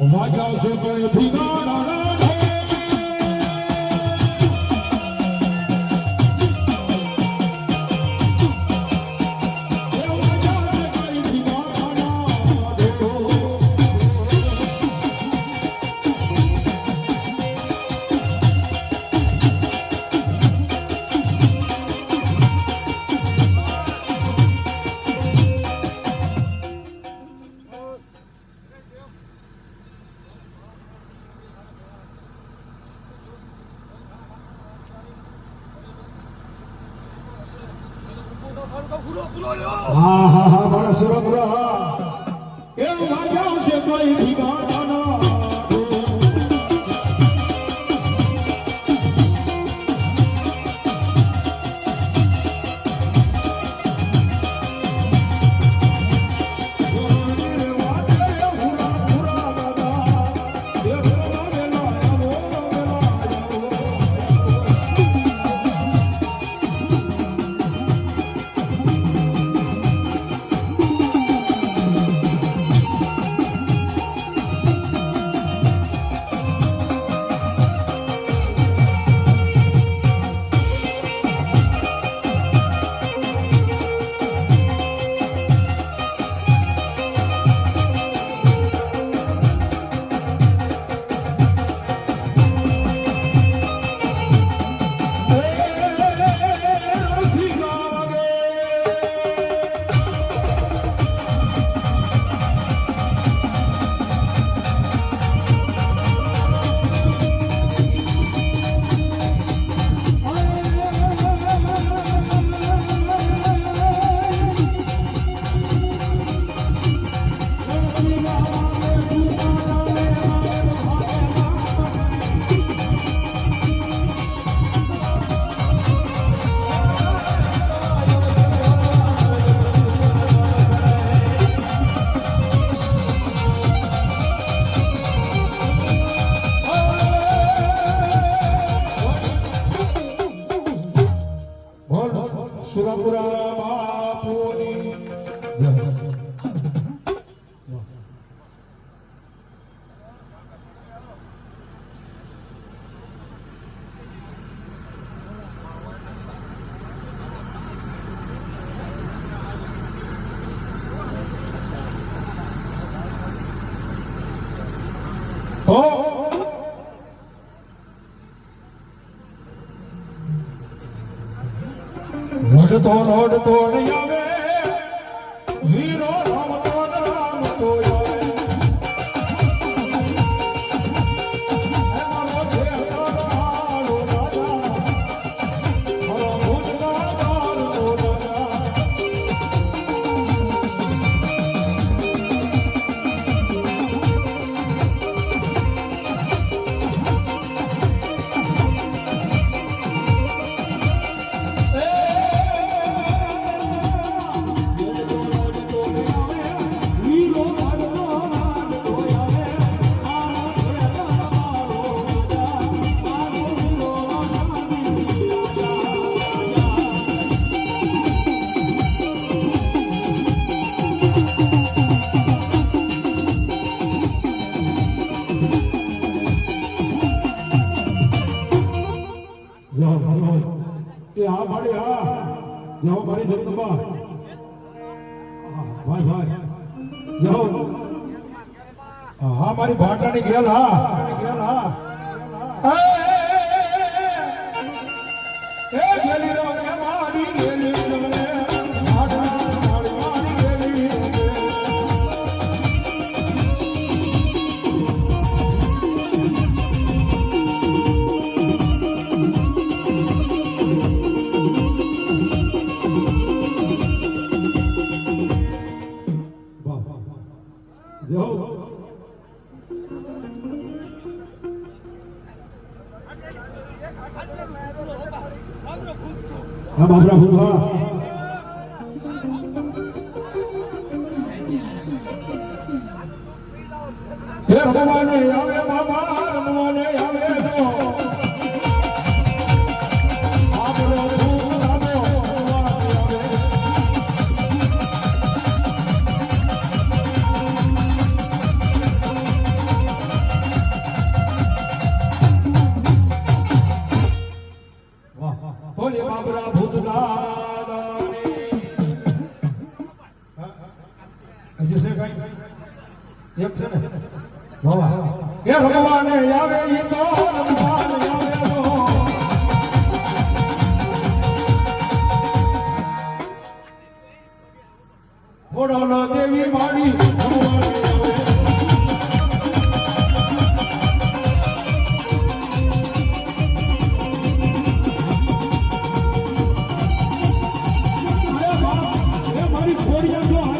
વાગ્યા છે કોઈ ભીના નાના ઢોલ. એ હા હા હા મારા સુરપુરા હા એ વાગ્યા છે કોઈ ભીના прокурора. રડતો રડતો આવે. એ હા ભાડી હા જાઓ ભાડી જગદંબા ભાઈ ભાઈ. જાઓ. હા, મારી ભાટાની ગેલ હા. ગેલ હા એ, ગેલી રો મારી ગેલી રો. હા બાબરા ભૂવા હે ભગવાને આવે બાબા રમવાને આવે એ રમવાને આવે ઈ તો તો દેવી માડી અરે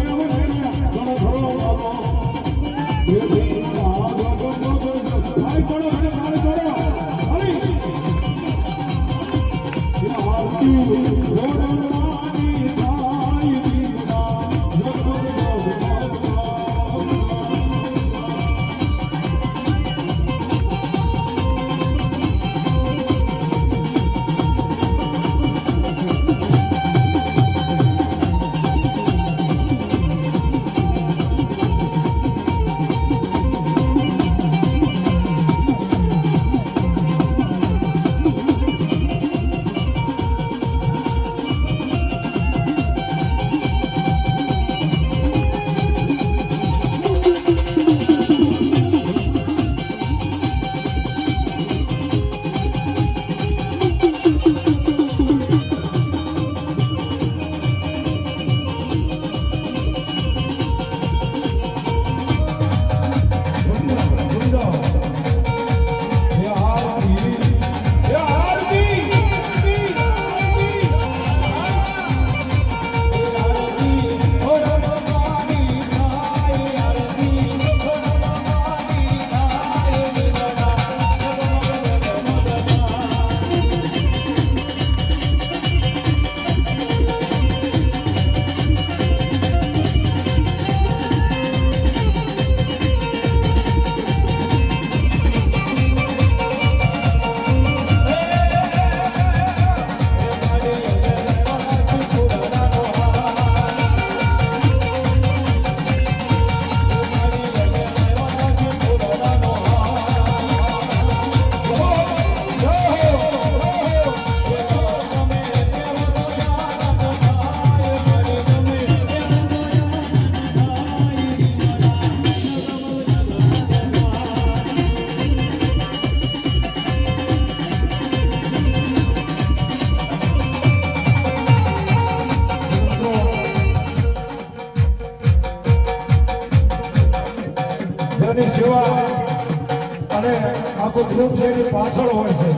આખું ગ્રુપ એની પાછળ હોય છે.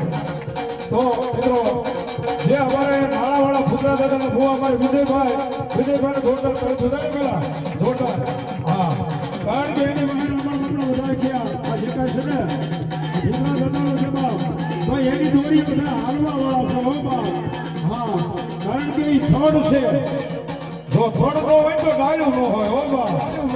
તો મિત્રો, જે અમારે નાણાવાળા ફુદરા દાદાના ભૂ અમારે વિજયભાઈ વિજયભાઈ જોરદાર કરે જોરદાર પેલા જોરદાર. હા. કારણ કે એની બહાર અમારા બધા વધારે ગયા. આ જે કાંઈ છે ને ફુદરા દાદાનો જે બાપ ભાઈ એની દોરી બધા હાલવા વાળા છે, હો હા. કારણ કે એ થર્ડ છે. જો થર્ડ નો હોય તો ડાયું ન હોય, હો બાપ.